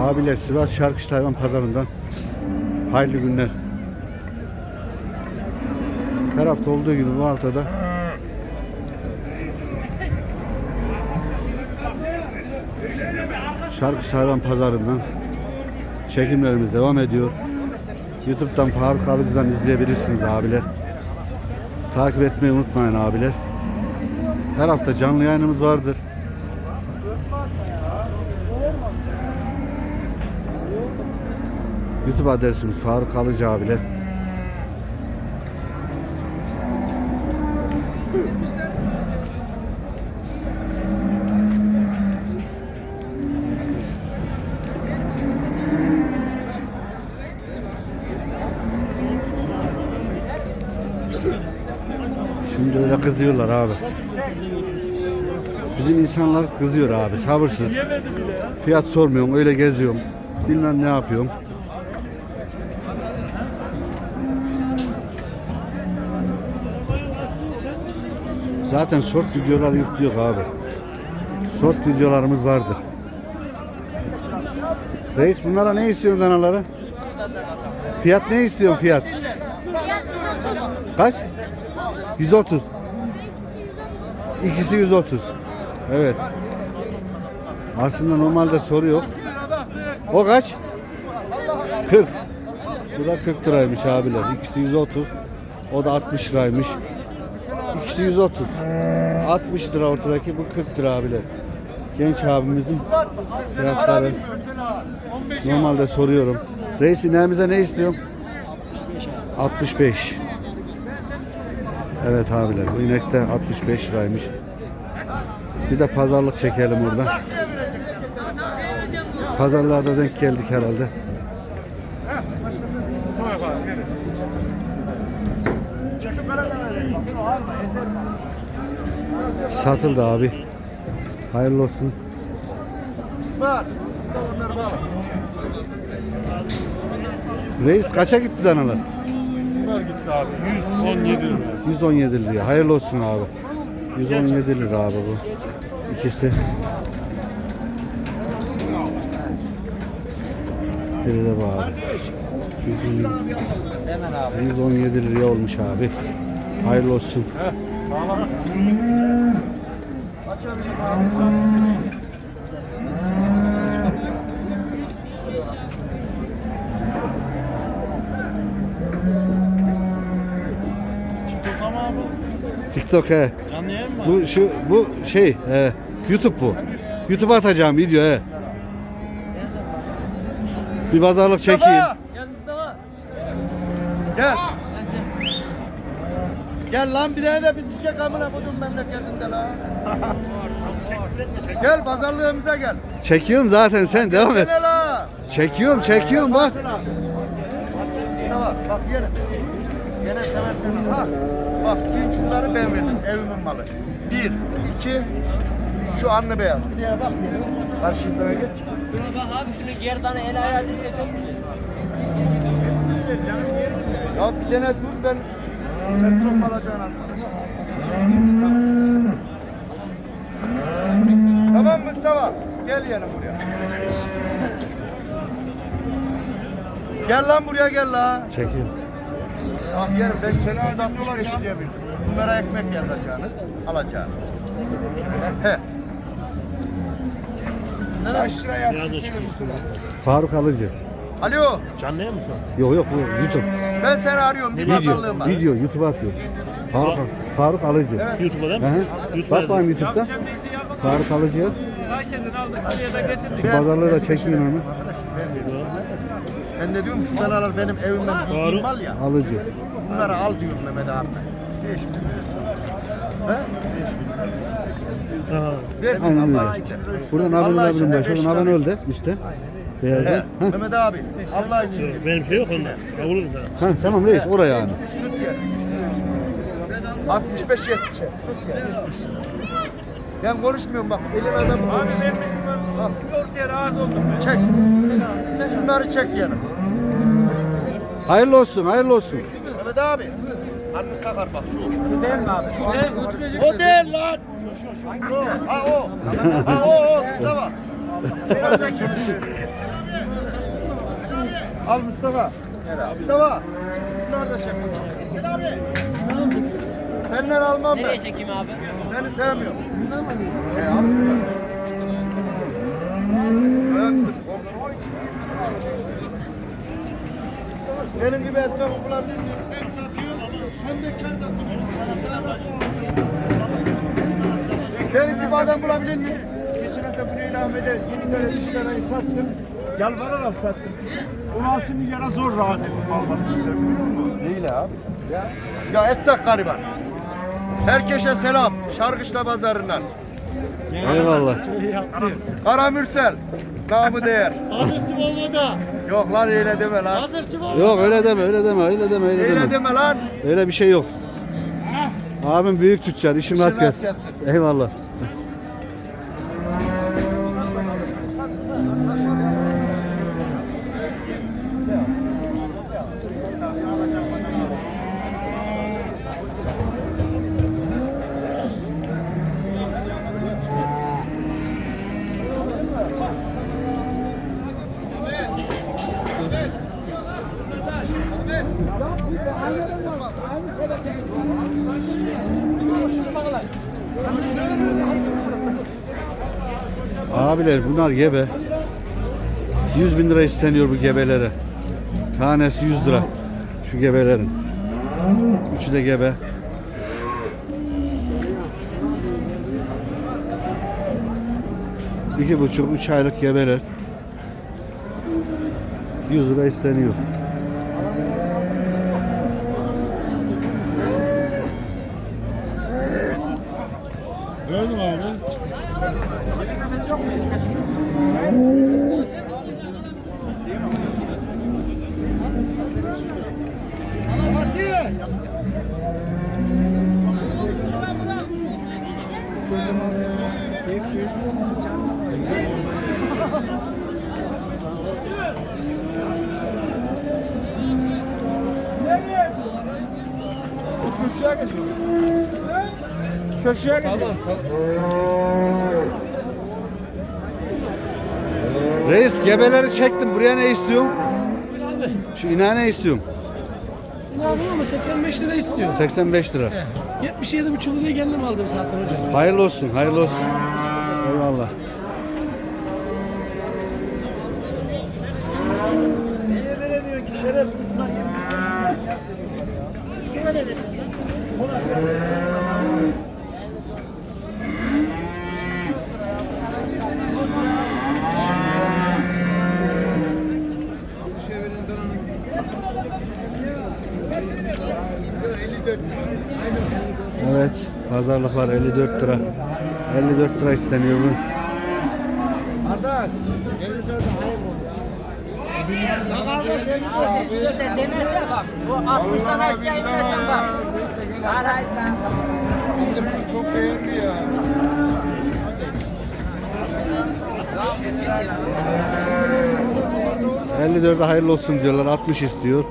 Abiler Sivas Şarkışlı Hayvan Pazarı'ndan hayırlı günler. Her hafta olduğu gibi bu haftada Şarkışlı Hayvan Pazarı'ndan çekimlerimiz devam ediyor. YouTube'dan Faruk Alıcı'dan izleyebilirsiniz abiler. Takip etmeyi unutmayın abiler. Her hafta canlı yayınımız vardır. YouTube adresimiz Faruk Alıcı abiler. Şimdi öyle kızıyorlar abi. Bizim insanlar kızıyor abi sabırsız. Fiyat sormuyorum öyle geziyorum. Bilmem ne yapıyorum. Zaten short videolar yüklüyor abi. Short videolarımız vardır. Reis bunlara ne istiyorsun danaları? Fiyat ne istiyorsun fiyat? Kaç? 130. İkisi 130. Evet. Aslında normalde soru yok. O kaç? 40. Bu da 40 liraymış abiler. İkisi 130. O da 60 liraymış. İkisi 130. 60 lira ortadaki bu 40 lira abiler. Genç abimizin fiyatları. Normalde soruyorum. Reis ineğimize ne istiyorsun? 65. Evet abiler bu inek de 65 liraymış. Bir de pazarlık çekelim orada. Pazarlarda denk geldik herhalde. Satıldı abi. Hayırlı olsun. Reis kaça gitti danalar? Bunlar gitti abi. 117 lira. 117 liraya. Hayırlı olsun abi. 117 lira abi bu. İkisi. Biri de bu abi. 117 liraya olmuş abi. Hayırlı olsun. TikTok he. canlı yayın mı? Bu şu bu şey he, YouTube bu. YouTube'a atacağım video he. Bir pazarlık çekeyim. Gel. Gel. Lan bir tane de bizi çek amına kodum memleketinde la. gel pazarlığımıza gel. Çekiyorum zaten sen devam et. La? Çekiyorum çekiyorum bak. Mustafa bak yine. Gene seversen ha. Bak dün şunları ben verdim evimin malı. Bir, iki, şu anne beyaz. Bir diğer bak bir. Karşısına geç. Buna bak abi şunu gerdanı el ayağı dirse çok güzel. Ya bir tane dur ben sen çok alacaksın az. Tamam Mustafa. Gel yanım buraya. Gel lan buraya gel la. Çekiyorum. Bak yerim ben seni 165 liraya verdim. Bunlara ekmek yazacaksınız, alacağınız. He. Kaç lira yazsın senin Faruk Alıcı. Alo, Canlı yayın mı şu an? Yok yok bu YouTube. ben seni arıyorum. Bir Video, var. video YouTube'a atıyor. Faruk, Faruk Alıcı. YouTube'da değil mi? hı. Bak bakayım YouTube'da. Faruk Alıcı yaz. Kayseri'den aldık buraya da getirdik. Şu pazarlığı da çekeyim hemen. Ben de diyorum şu danalar benim evimden Doğru. mal ya. Alıcı. Bunları al diyorum Mehmet abi. 5 bin verirsin. He? 5 bin verirsin. Aha. Versin Aynen öyle. için. Buradan abone için olabilirim. beş Şuradan abone ol de üstte. He. Beyazdan. Heh. Mehmet abi Allah için. Benim şey yok onda. Kavulur da. Heh, tamam reis oraya yani. Tut yer. 65 70. Ben konuşmuyorum bak. Elin adamı Abi konuş. ben Müslüman. Bak Ortaya razı oldum ben. çek. Şunları çek yanım. Hayırlı olsun, hayırlı olsun. Mehmet abi. Karnı sakar bak şu. Şu değil mi abi? Şu değil götürecek. O değil lan. O. Ha o. Ha o o. Mustafa. Sen çek. Al Mustafa. Mustafa. Bunlar da çek. Senden almam ben. Nereye çekeyim abi? Seni sevmiyorum. E al. Evet. Benim gibi esnaf bulabilir miyiz? Hem satıyor hem de kar da Daha nasıl olur? Benim gibi adam bulabilir miyim? Geçen hafta Güney Ahmet'e 7 tane dişi sattım. Yalvararak sattım. 16 milyara zor razı ettim mal bakışları biliyor musun? Değil abi. Ya, ya Essak gariban. Herkese selam. Şarkışla pazarından. Eyvallah. Kara Mürsel. Namı değer. Azıktım olmadı. Yok lan öyle deme lan. Azıktım olmadı. Yok öyle deme öyle deme öyle deme öyle Öyle deme. deme lan. Öyle bir şey yok. Abim büyük tüccar işin İşin rast gelsin. Eyvallah. Abiler bunlar gebe. 100 bin lira isteniyor bu gebelere. Tanesi 100 lira. Şu gebelerin. Üçü de gebe. İki buçuk, üç aylık gebeler. 100 lira isteniyor. Mi abi? Köşeye geçiyor. Köşeye geçiyor. Tamam. Reis gebeleri çektim. Buraya ne istiyorsun? Şu ineğe ne istiyorsun? İnanın ama 85 lira istiyor. 85 lira. Evet. 77,5 liraya kendim aldım zaten hocam. Hayırlı olsun, hayırlı olsun. Eyvallah. Niye veremiyorsun ki şerefsiz lan? Şuna ne veriyorsun? Pazarlık var 54 lira. 54 lira isteniyor bu. İşte demese bak. Bu 60'tan aşağı inmesen bak. Ben. Çok beğendi ya. Hı. 54'e hayırlı olsun diyorlar. 60 istiyor.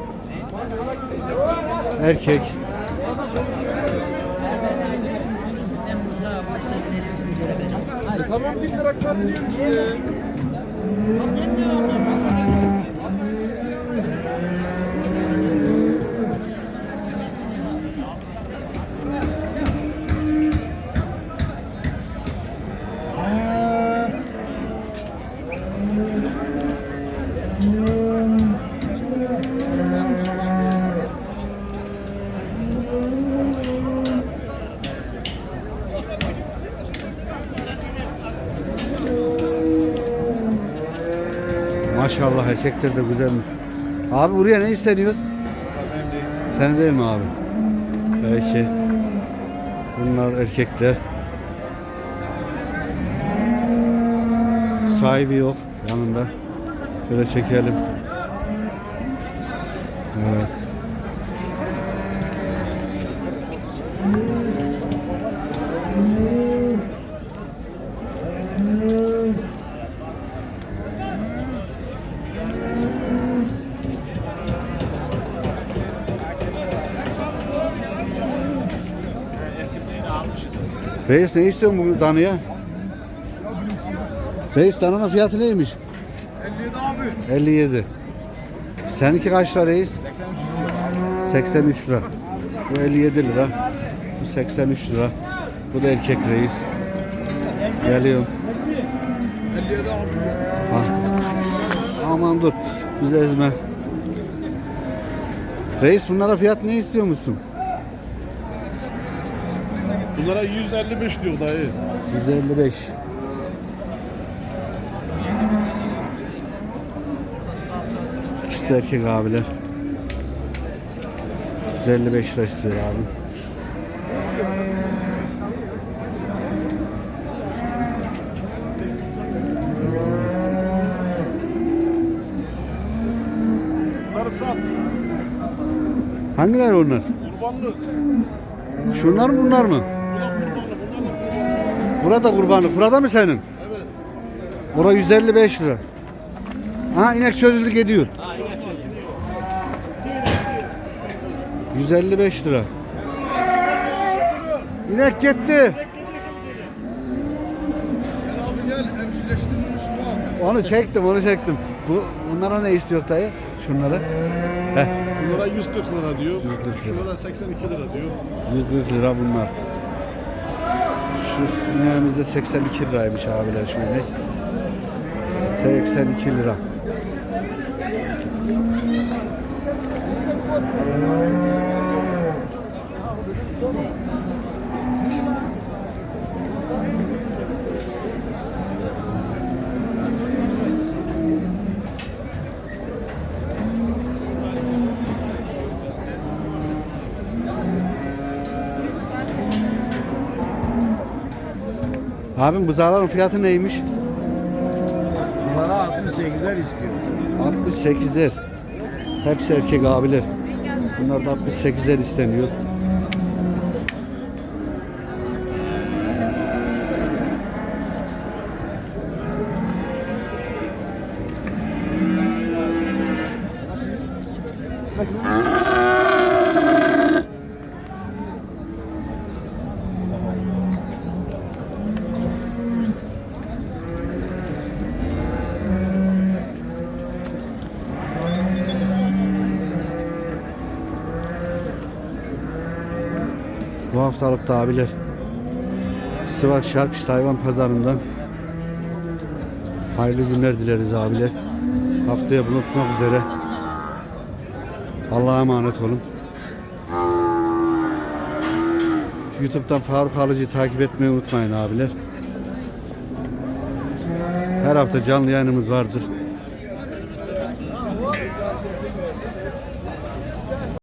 Erkek. Tamam bir lira kar ediyorsun işte. Maşallah erkekler de güzelmiş. Abi buraya ne isteniyor? Sen değil mi abi? Peki. Bunlar erkekler. Sahibi yok yanında. Böyle çekelim. Evet. Reis ne istiyorsun bu danıya? Reis dananın fiyatı neymiş? 57 abi. 57. Seninki kaç lira reis? 83 lira. Bu 57 lira. Bu 83 lira. Bu da erkek reis. Geliyorum. 57 abi. Ha. Aman dur. Bizi ezme. Reis bunlara fiyat ne istiyor musun? Bunlara 155 diyor dayı. 155. İkisi de erkek abiler. 155 lira istiyor abi. Bunları sat. Hangileri onlar? Kurbanlık. Şunlar mı bunlar mı? Bu da kurbanlık. Bunlar da kurbanlık. Burada kurbanlık. Burada mı senin? Evet. Bura 155 lira. Ha inek çözüldü gidiyor. 155 lira. İnek gitti. Onu çektim, onu çektim. Bu bunlara ne istiyor dayı? Şunlara. Heh, Bunlara 140 lira diyor. 140 lira. Şurada 82 lira diyor. 140 lira bunlar. İneğimizde 82 liraymış abiler şu inek. 82 lira. Abim buzağların fiyatı neymiş? Bunlara 68'ler istiyor. 68'er. Hepsi erkek abiler. Bunlar da 68'er isteniyor. Haftalık da abiler Sivas Şarkışlı Hayvan Pazarı'ndan hayırlı günler dileriz abiler. Haftaya buluşmak üzere. Allah'a emanet olun. YouTube'dan Faruk Alıcı'yı takip etmeyi unutmayın abiler. Her hafta canlı yayınımız vardır.